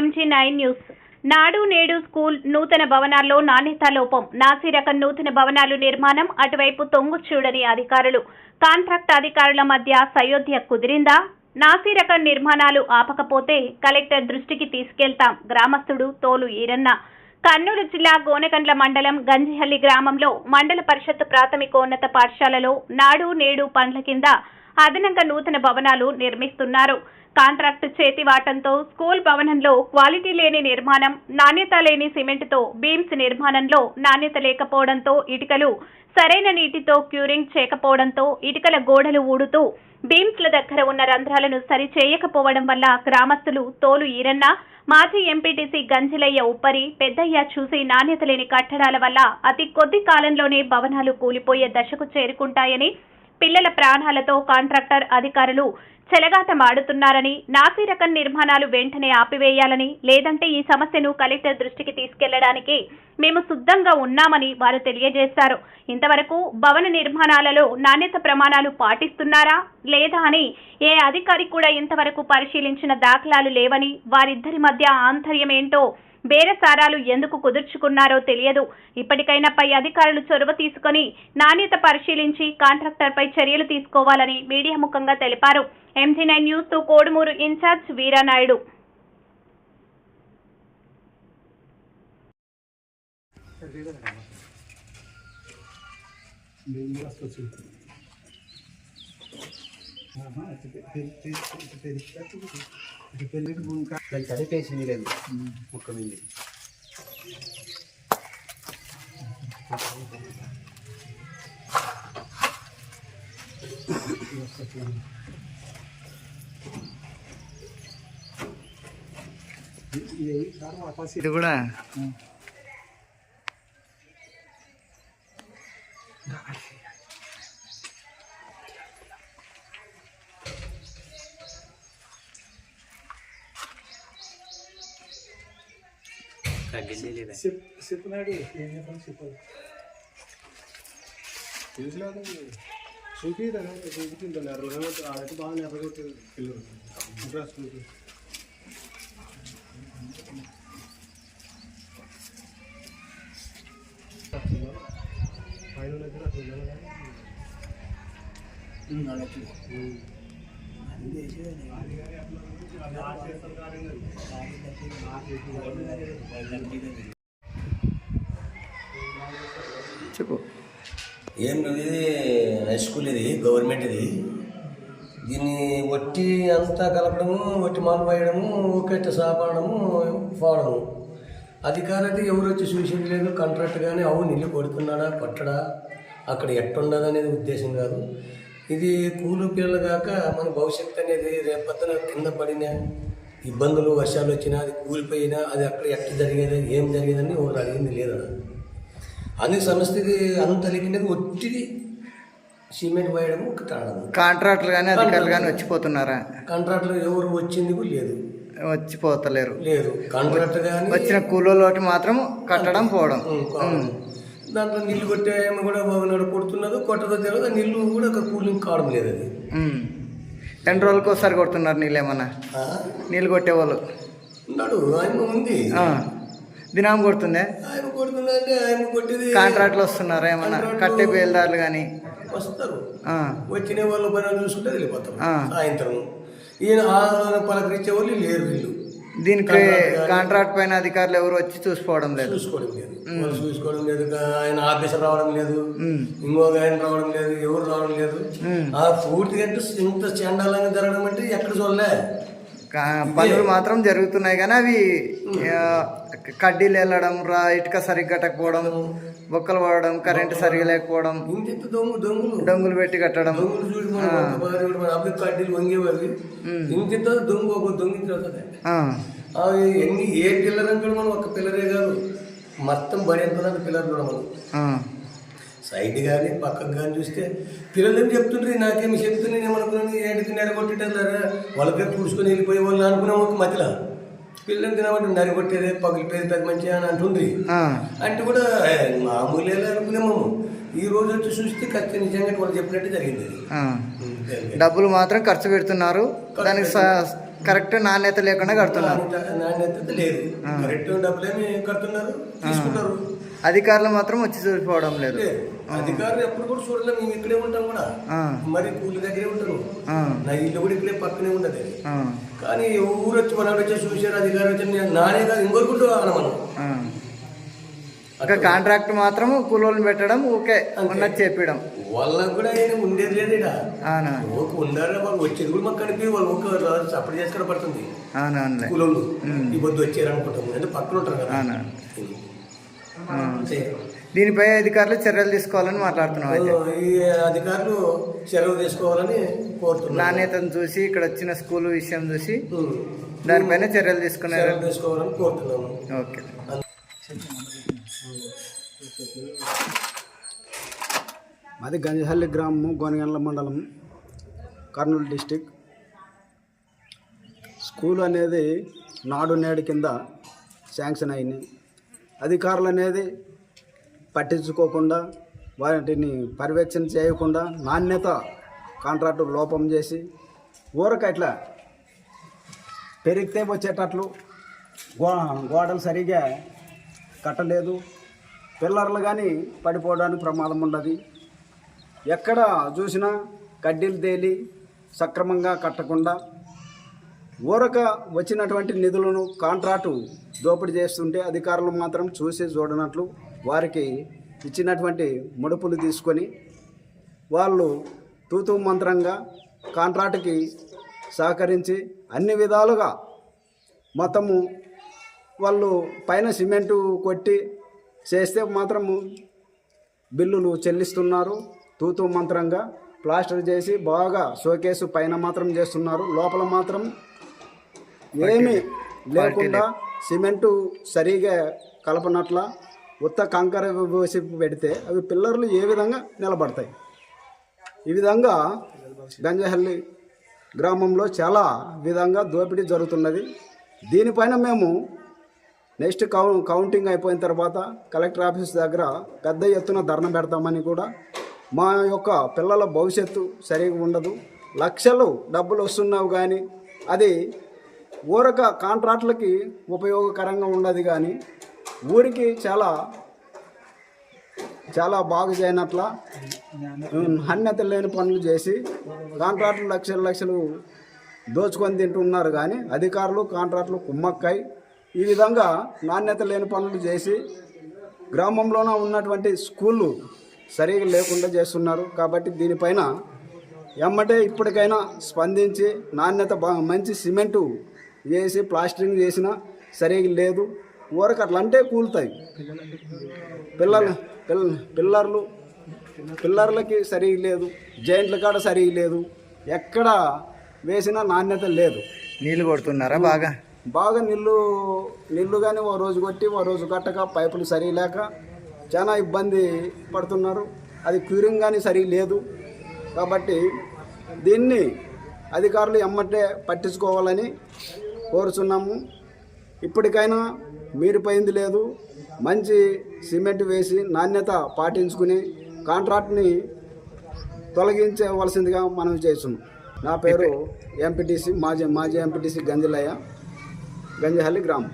MG nine news. నాడు నేడు school నూతన భవనాల్లో నాణ్యత లోపం. నాసిరకం నూతన భవనాలు నిర్మాణం అటువైపు తొంగు చూడని అధికారులు. కాంట్రాక్ట్ అధికారుల మధ్య సయోధ్య కుదిరిందా? నాసిరకం నిర్మాణాలు ఆపకపోతే కలెక్టర్ దృష్టికి తీసుకెళ్తాం. గ్రామస్తుడు తోలు ఈరన్న. కర్నూలు జిల్లా గోనగండ్ల మండలం గంజిహల్లి గ్రామంలో మండల పరిషత్ ప్రాథమికోన్నత పాఠశాలలో నాడు నేడు పండ్ల కింద అదనంగా నూతన భవనాలు నిర్మిస్తున్నారు. కాంట్రాక్ట్ చేతివాటంతో స్కూల్ భవనంలో క్వాలిటీ లేని నిర్మాణం నాణ్యత లేని సిమెంట్తో బీమ్స్ నిర్మాణంలో నాణ్యత లేకపోవడంతో ఇటుకలు సరైన నీటితో క్యూరింగ్ చేయకపోవడంతో ఇటుకల గోడలు ఊడుతూ బీమ్స్ల దగ్గర ఉన్న రంధ్రాలను సరి చేయకపోవడం వల్ల గ్రామస్తులు తోలు ఈరన్న మాజీ ఎంపీటీసీ గంజిలయ్య ఉప్పరి పెద్దయ్య చూసి నాణ్యత లేని కట్టడాల వల్ల అతి కొద్ది కాలంలోనే భవనాలు కూలిపోయే దశకు చేరుకుంటాయని పిల్లల ప్రాణాలతో కాంట్రాక్టర్ అధికారులు చెలగాటమాడుతున్నారని నాసి రకం నిర్మాణాలు వెంటనే ఆపివేయాలని లేదంటే ఈ సమస్యను కలెక్టర్ దృష్టికి తీసుకెళ్ళడానికి మేము సిద్ధంగా ఉన్నామని వారు తెలియజేశారు. ఇంతవరకు భవన నిర్మాణాలలో నాణ్యత ప్రమాణాలు పాటిస్తున్నారా లేదా అని ఏ అధికారి కూడా ఇంతవరకు పరిశీలించిన దాఖలాలు లేవని వారిద్దరి మధ్య ఆంతర్యం ఏంటో బేరసారాలు ఎందుకు కుదుర్చుకున్నారో తెలియదు. ఇప్పటికైనా పై అధికారులు చొరవ తీసుకొని నాణ్యత పరిశీలించి కాంట్రాక్టర్పై చర్యలు తీసుకోవాలని మీడియా ముఖంగా తెలిపారు. ఎంజీ నైన్ న్యూస్తో కోడుమూరు ఇన్ఛార్జ్ వీరానాయుడు. దానికి అదే పేసింది లేదు ముక్క మీద ఇది కూడా తగ్గింది లేదా చెప్పినాడు ఏం చెప్పాలి చెప్పాలి తెలిసినాడు చూపిదా చూపించింది అరవై ఆడైతే బాగా నెప్పగొట్టారు పిల్లలు ఇంట్రెస్ట్ చూపి పైన దగ్గర అట్లా ఉండాలి కానీ. ఉమ్. చెప్పు. ఏం ఇది హై స్కూల్ ఇది గవర్నమెంట్ ఇది. దీన్ని వట్టి అంతా కలపడము వట్టి మాలు పోయడము ఒకటి సాపడము పోవడము. అధికారైతే ఎవరు వచ్చి చూసేది లేదు కాంట్రాక్ట్ కానీ అవును ఇల్లు కొడుతున్నాడా కొట్టడా? అక్కడ ఎట్టుండదు అనేది ఉద్దేశం కాదు. ఇది కూలు పిల్లలు కాక మన భవిష్యత్తు అనేది రేపొద్దున కింద పడిన ఇబ్బందులు వర్షాలు వచ్చినా అది కూలిపోయినా అది అక్కడ ఎట్లా జరిగేది ఏం జరిగేదని ఎవరు అడిగింది లేదన్న అందుకు సమస్యకి అంత లేకుండా ఒట్టిది సిమెంట్ పోయడము కట్టడము కాంట్రాక్టులు కానీ అధికారులు కానీ వచ్చిపోతున్నారా? కాంట్రాక్ట్లో ఎవరు వచ్చింది కూడా లేదు. వచ్చిపోతలేరు. లేదు. కాంట్రాక్ట్ కానీ వచ్చిన కూలోటి మాత్రం కట్టడం పోవడం. దాంట్లో నీళ్ళు కొట్టే కూడా బాగున్నాడు కొడుతున్నదో కొట్టదో తెలియదు నీళ్ళు కూడా ఒక కూలింగ్ కావడం లేదు అది. ఎన్ని రోజులకు ఒకసారి కొడుతున్నారు నీళ్ళు ఏమన్నా? నీళ్ళు కొట్టేవాళ్ళు ఉన్నాడు ఆయన ఉంది. దినం కొడుతుందే? ఆయన కొడుతుందంటే ఆయన కొట్టేది కాంట్రాక్ట్లు వస్తున్నారా ఏమన్నా? కట్టే బేల్దారులు కానీ వస్తారు. వచ్చిన వాళ్ళు పని చూసుకుంటే వెళ్ళిపోతారు. సాయంత్రం. ఈయన ఆదరణ పలకరించే వాళ్ళు లేరు వీళ్ళు. దీనికి కాంట్రాక్ట్ పైన అధికారులు ఎవరు వచ్చి చూసుకోవడం లేదు. చూసుకోవడం లేదు. చూసుకోవడం లేదు. ఆయన ఆఫీసర్ రావడం లేదు. ఇంకొక ఆయన రావడం లేదు. ఎవరు రావడం లేదు. ఆ పూర్తిగా ఇంత చండాలంగా జరగడం అంటే ఎక్కడ చూడలే. పనులు మాత్రం జరుగుతున్నాయి కానీ అవి కడ్డీలు వెళ్ళడం రా ఇటుక సరిగ్గా కట్టకపోవడం బొక్కలు పడడం కరెంటు సరిగా లేకపోవడం. డొంగులు పెట్టి కట్టడం. ఎన్ని ఏ పిల్లర్ కూడా మనం ఒక పిల్లరే కాదు. మొత్తం బడి ఎంత పిల్లర్ కూడా మనం. సైడ్ కానీ పక్కకు కానీ చూస్తే పిల్లలు ఏం చెప్తుండ్రి? నాకేమి చెప్తే నేను ఏమనుకున్నాను? ఏంటి నెరగొట్టేటారా వాళ్ళకే పుడుచుకొని వెళ్ళిపోయే వాళ్ళు అనుకున్నాం ఒక మధ్యలో. పిల్లలు తినమంటే నరగొట్టేదే పగిలిపోయేది పెద్ద మంచిగా అని అంటుంది అంటే కూడా ఏ, మామూలే అనుకున్నాము ఈ రోజు వచ్చి చూస్తే ఖచ్చితంగా నిజంగా వాళ్ళు చెప్పినట్టు జరిగింది. డబ్బులు మాత్రం ఖర్చు పెడుతున్నారు. దానికి కరెక్ట్ నాణ్యత లేకుండా కడుతున్నారు. నాణ్యత నాణ్యత లేదు. కరెక్ట్ డబ్బులేమి కడుతున్నారు తీసుకుంటారు. అధికారులు మాత్రం వచ్చి చూసిపోవడం లేదు. అధికారులు ఎప్పుడు కూడా చూడలే మేము ఇక్కడే ఉంటాం కూడా. మరి కూలి దగ్గరే ఉంటాను ఆ, నా ఇల్లు కూడా ఇక్కడే పక్కనే ఉండదు. కానీ ఊరు వచ్చి మనం వచ్చి చూసారు అధికారులు వచ్చి నేను కాదు ఇంకొకటి అన్న మనం. ఒక కాంట్రాక్ట్ మాత్రం కూలోళ్ళు పెట్టడం ఓకే ఉన్నది చెప్పడం. వాళ్ళకు కూడా ఏం ఉండేది లేదు ఒక ఉండాలి వాళ్ళు వచ్చేది కూడా మాకు కనిపి వాళ్ళు ఒక సపోర్ట్ చేసుకుని పడుతుంది. కూలోళ్ళు. ఈ పొద్దు వచ్చారు అనుకుంటాం అంటే పక్కన ఉంటారు కదా. దీనిపై అధికారులు చర్యలు తీసుకోవాలని మాట్లాడుతున్నాం ఈ అధికారులు చర్యలు తీసుకోవాలని కోరుతున్నాను. నాణ్యతను చూసి ఇక్కడ వచ్చిన స్కూల్ విషయం చూసి. దానిపైన చర్యలు తీసుకున్నారు? తీసుకోవాలని కోరుతున్నాము ఓకే. మాది గంజహల్లి గ్రామము గోనగండ్ల మండలం కర్నూలు డిస్టిక్. స్కూల్ అనేది నాడు నేడు కింద శాంక్షన్ అయింది. అధికారులు అనేది పట్టించుకోకుండా వాటిని పర్యవేక్షణ చేయకుండా నాణ్యత కాంట్రాక్టు లోపం చేసి ఊరక ఇట్లా పెరిగితే వచ్చేటట్లు గో గోడలు సరిగా కట్టలేదు. పిల్లర్లు కానీ పడిపోవడానికి ప్రమాదం ఉండదు ఎక్కడ చూసినా కడ్డీలు తేలి సక్రమంగా కట్టకుండా ఊరక వచ్చినటువంటి నిధులను కాంట్రాక్టు దోపిడీ చేస్తుంటే అధికారులు మాత్రం చూసి చూడనట్లు వారికి ఇచ్చినటువంటి ముడుపులు తీసుకొని వాళ్ళు తూతూ మంత్రంగా కాంట్రాక్టుకి సహకరించి అన్ని విధాలుగా మొత్తము వాళ్ళు పైన సిమెంటు కొట్టి చేస్తే మాత్రము బిల్లులు చెల్లిస్తున్నారు. తూతూ మంత్రంగా ప్లాస్టర్ చేసి బాగా షోకేసు పైన మాత్రం చేస్తున్నారు. లోపల మాత్రం ఏమీ లేకుండా సిమెంటు సరిగా కలపనట్ల ఉత్త కంకర పోసి పెడితే అవి పిల్లర్లు ఏ విధంగా నిలబడతాయి? ఈ విధంగా గంజహల్లి గ్రామంలో చాలా విధంగా దోపిడీ జరుగుతున్నది. దీనిపైన మేము నెక్స్ట్ కౌ కౌంటింగ్ అయిపోయిన తర్వాత కలెక్టర్ ఆఫీస్ దగ్గర పెద్ద ఎత్తున ధర్నా పెడతామని కూడా మా యొక్క పిల్లల భవిష్యత్తు సరిగా ఉండదు. లక్షలు డబ్బులు వస్తున్నావు కానీ అది ఊరక కాంట్రాక్టులకి ఉపయోగకరంగా ఉండదు కానీ ఊరికి చాలా చాలా బాగు చేయనట్ల నాణ్యత లేని పనులు చేసి కాంట్రాక్టులు లక్షలు లక్షలు దోచుకొని తింటున్నారు కానీ అధికారులు కాంట్రాక్టులు కుమ్మక్కై ఈ విధంగా నాణ్యత లేని పనులు చేసి గ్రామంలోనే ఉన్నటువంటి స్కూళ్ళు సరిగా లేకుండా చేస్తున్నారు. కాబట్టి దీనిపైన ఎమ్మటే ఇప్పటికైనా స్పందించి నాణ్యత బాగా మంచి సిమెంటు వేసి ప్లాస్టరింగ్ చేసినా సరిగా లేదు. ఊరకు అట్లా అంటే కూలుతాయి. పిల్లలు పిల్ల పిల్లర్లు పిల్లర్లకి సరిగా లేదు. జాయింట్ల కాడ సరిగా లేదు. ఎక్కడ వేసినా నాణ్యత లేదు. నీళ్ళు కొడుతున్నారా బాగా? బాగా నీళ్ళు నీళ్ళు కానీ ఓ రోజు కొట్టి ఓ రోజు కట్టక పైపులు సరిగా లేక చాలా ఇబ్బంది పడుతున్నారు. అది క్యూరింగ్ కానీ సరిగా లేదు. కాబట్టి దీన్ని అధికారులు ఎమ్మటే పట్టించుకోవాలని కోరుచున్నాము. ఇప్పటికైనా మీరిపోయింది లేదు. మంచి సిమెంట్ వేసి నాణ్యత పాటించుకుని కాంట్రాక్ట్ని తొలగించవలసిందిగా మనం చేస్తున్నాం. నా పేరు ఎంపీటీసీ మాజీ మాజీ ఎంపీటీసీ గంజిలయ్య గంజహల్లి గ్రామం.